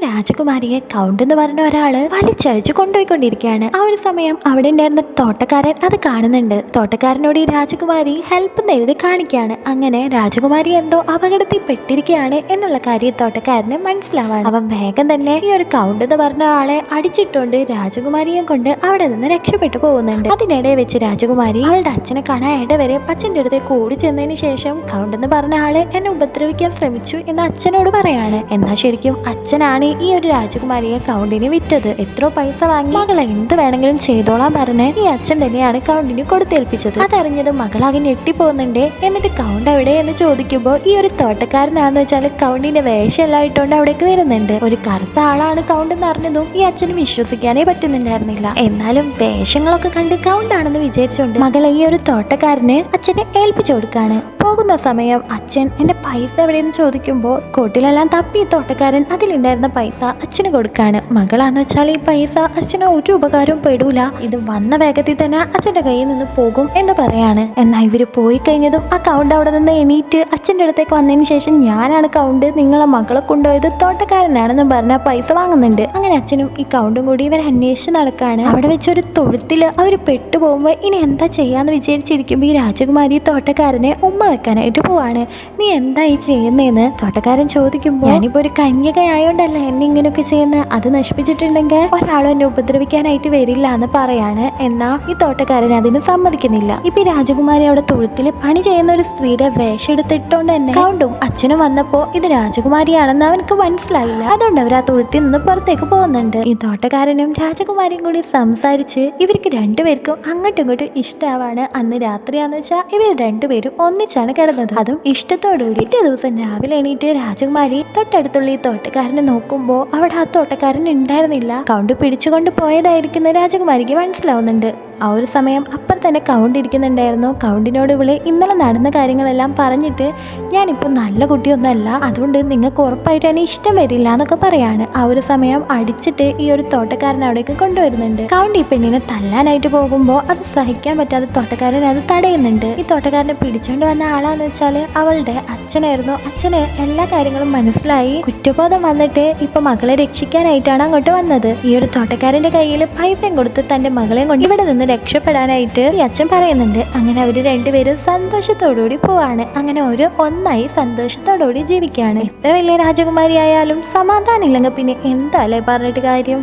need രാജകുമാരിയെ count എന്ന് പറഞ്ഞ ഒരാൾ വലിച്ചഴിച്ച് കൊണ്ടുപോയിക്കൊണ്ടിരിക്കുകയാണ്. ആ ഒരു സമയം അവിടെ ഉണ്ടായിരുന്ന തോട്ടക്കാരൻ അത് കാണുന്നുണ്ട്. തോട്ടക്കാരനോട് ഈ രാജകുമാരി ഹെൽപ്പ് എന്ന് എഴുതി കാണിക്കുകയാണ്. അങ്ങനെ രാജകുമാരി എന്തോ അപകടത്തിൽ പെട്ടിരിക്കുകയാണ് എന്നുള്ള കാര്യം തോട്ടക്കാരന് മനസ്സിലാവാണ്. അവൻ വേഗം തന്നെ ഈ ഒരു കൗണ്ട് എന്ന് പറഞ്ഞ ആളെ അടിച്ചിട്ടുകൊണ്ട് രാജകുമാരിയെ കൊണ്ട് അവിടെ നിന്ന് രക്ഷപ്പെട്ടു പോകുന്നുണ്ട്. അതിനിടെ വെച്ച് രാജകുമാരി അവളുടെ അച്ഛനെ കാണാനായിട്ട് വരെ അച്ഛന്റെ അടുത്ത് കൂടി ചെന്നതിന് ശേഷം കൗണ്ട് എന്ന് പറഞ്ഞ ആളെ എന്നെ ഉപദ്രവിക്കാൻ ശ്രമിച്ചു എന്ന് അച്ഛനോട് പറയാണ്. എന്നാൽ ശരിക്കും അച്ഛനാണ് ഈ ഒരു രാജകുമാരിയെ കൗണ്ടിന് വിറ്റത്. എത്രയോ പൈസ വാങ്ങി. മകളെ എന്ത് വേണമെങ്കിലും ചെയ്തോളാൻ പറഞ്ഞ് ഈ അച്ഛൻ തന്നെയാണ് കൗണ്ടിന് കൊടുത്തേൽപ്പിച്ചത്. അതറിഞ്ഞത് മകളാകെ ഞെട്ടിപ്പോകുന്നുണ്ട്. എന്നിട്ട് കൗണ്ട് എവിടെ എന്ന് ചോദിക്കുമ്പോൾ ഈ ഒരു തോട്ടക്കാരനാന്ന് വെച്ചാൽ കൗണ്ടിന്റെ വേഷമെല്ലാം ഇട്ടുകൊണ്ട് അവിടേക്ക് വരുന്നുണ്ട്. ഒരു കറുത്ത ആളാണ് കൗണ്ട് എന്ന് അറിഞ്ഞതും ഈ അച്ഛന് വിശ്വസിക്കാനേ പറ്റുന്നുണ്ടായിരുന്നില്ല. എന്നാലും വേഷങ്ങളൊക്കെ കണ്ട് കൗണ്ടാണെന്ന് വിചാരിച്ചുകൊണ്ട് മകളെ ഈ ഒരു തോട്ടക്കാരന് അച്ഛനെ ഏൽപ്പിച്ചു കൊടുക്കാണ്. പോകുന്ന സമയം അച്ഛൻ എന്റെ പൈസ എവിടെയെന്ന് ചോദിക്കുമ്പോൾ കോട്ടിലെല്ലാം തപ്പി ഈ തോട്ടക്കാരൻ അതിലുണ്ടായിരുന്ന പൈസ അച്ഛന് കൊടുക്കാണ്. മകളാന്ന് വെച്ചാൽ ഈ പൈസ അച്ഛന് ഒരു ഉപകാരവും പെടൂല. ഇത് വന്ന വേഗത്തിൽ തന്നെ അച്ഛന്റെ കയ്യിൽ നിന്ന് പോകും എന്ന് പറയാണ്. എന്നാൽ ഇവർ പോയി കഴിഞ്ഞതും ആ കൗണ്ട് അവിടെ നിന്ന് എണീറ്റ് അച്ഛന്റെ അടുത്തേക്ക് വന്നതിന് ശേഷം ഞാനാണ് കൗണ്ട് നിങ്ങളെ മകളെ കൊണ്ടുപോയത് തോട്ടക്കാരനാണെന്ന് പറഞ്ഞ പൈസ വാങ്ങുന്നുണ്ട്. അങ്ങനെ അച്ഛനും ഈ കൗണ്ടും കൂടി ഇവർ അന്വേഷിച്ച് നടക്കാണ്. അവിടെ ഒരു തൊഴുത്തിൽ അവർ പെട്ടുപോകുമ്പോൾ ഇനി എന്താ ചെയ്യാന്ന് വിചാരിച്ചിരിക്കുമ്പോൾ ഈ രാജകുമാരി തോട്ടക്കാരനെ ഉമ്മ വെക്കാനായിട്ട് പോവാണ്. നീ എന്താ ഈ ചെയ്യുന്നതെന്ന് തോട്ടക്കാരൻ ചോദിക്കുമ്പോൾ ഞാനിപ്പോ ഒരു കന്യകയായോണ്ടല്ല എന്നെ ഇങ്ങനെയൊക്കെ ചെയ്യുന്ന അത് നശിപ്പിച്ചിട്ടുണ്ടെങ്കിൽ ഒരാളും എന്നെ ഉപദ്രവിക്കാനായിട്ട് വരില്ല എന്ന് പറയാണ്. എന്നാ ഈ തോട്ടക്കാരൻ അതിന് സമ്മതിക്കുന്നില്ല. ഇപ്പൊ രാജകുമാരി അവിടെ തൊഴുത്തിൽ പണി ചെയ്യുന്ന ഒരു സ്ത്രീയുടെ വേഷം എടുത്തിട്ടോണ്ട് തന്നെ കൗണ്ടും അച്ഛനും വന്നപ്പോ ഇത് രാജകുമാരിയാണെന്ന് അവനക്ക് മനസ്സിലായില്ല. അതുകൊണ്ട് അവർ ആ തൊഴുത്തിൽ നിന്ന് പുറത്തേക്ക് പോകുന്നുണ്ട്. ഈ തോട്ടക്കാരനും രാജകുമാരിയും കൂടി സംസാരിച്ച് ഇവർക്ക് രണ്ടുപേർക്കും അങ്ങോട്ടും ഇങ്ങോട്ടും ഇഷ്ടാവാണ്. അന്ന് രാത്രിയാന്ന് വെച്ചാൽ ഇവർ രണ്ടുപേരും ഒന്നിച്ചാണ് കിടന്നത്. അതും ഇഷ്ടത്തോടുകൂടി പിറ്റേ ദിവസം രാവിലെ എണീറ്റ് രാജകുമാരി തൊട്ടടുത്തുള്ള ഈ തോട്ടക്കാരനെ നോക്കുമ്പോൾ അവിടെ ആ തോട്ടക്കാരൻ ഉണ്ടായിരുന്നില്ല. കൗണ്ട് പിടിച്ചുകൊണ്ട് പോയതായിരിക്കുന്ന രാജകുമാരിക്ക് മനസ്സിലാവുന്നുണ്ട്. ആ ഒരു സമയം അപ്പുറം തന്നെ കൗണ്ട് ഇരിക്കുന്നുണ്ടായിരുന്നു. കൗണ്ടിനോട് ഇവൾ ഇന്നലെ നടന്ന കാര്യങ്ങളെല്ലാം പറഞ്ഞിട്ട് ഞാനിപ്പോൾ നല്ല കുട്ടിയൊന്നുമല്ല. അതുകൊണ്ട് നിങ്ങൾക്ക് ഉറപ്പായിട്ട് എന്നെ ഇഷ്ടം വരില്ല എന്നൊക്കെ പറയാണ്. ആ ഒരു സമയം അടിച്ചിട്ട് ഈ ഒരു തോട്ടക്കാരൻ അവിടേക്ക് കൊണ്ടുവരുന്നുണ്ട്. കൗണ്ട് ഈ പെണ്ണിനെ തല്ലാനായിട്ട് പോകുമ്പോൾ അത് സഹിക്കാൻ പറ്റാതെ തോട്ടക്കാരൻ അത് തടയുന്നുണ്ട്. ഈ തോട്ടക്കാരനെ പിടിച്ചുകൊണ്ട് വന്ന ആളാന്ന് വെച്ചാൽ അവളുടെ അച്ഛനായിരുന്നു. അച്ഛന് എല്ലാ കാര്യങ്ങളും മനസ്സിലായി. കുറ്റബോധം വന്നിട്ട് ഇപ്പൊ മകളെ രക്ഷിക്കാനായിട്ടാണ് അങ്ങോട്ട് വന്നത്. ഈ ഒരു തോട്ടക്കാരന്റെ കയ്യിൽ പൈസയും കൊടുത്ത് തന്റെ മകളെ കൊണ്ട് ഇവിടെ നിന്ന് രക്ഷപ്പെടാനായിട്ട് ഈ അച്ഛൻ പറയുന്നുണ്ട്. അങ്ങനെ അവർ രണ്ടുപേരും സന്തോഷത്തോടുകൂടി പോവാണ്. അങ്ങനെ ഒരു ഒന്നായി സന്തോഷത്തോടുകൂടി ജീവിക്കുകയാണ്. എത്ര വലിയ രാജകുമാരി ആയാലും സമാധാനം ഇല്ലെങ്കിൽ പിന്നെ എന്താ അല്ലേ പറഞ്ഞിട്ട് കാര്യം?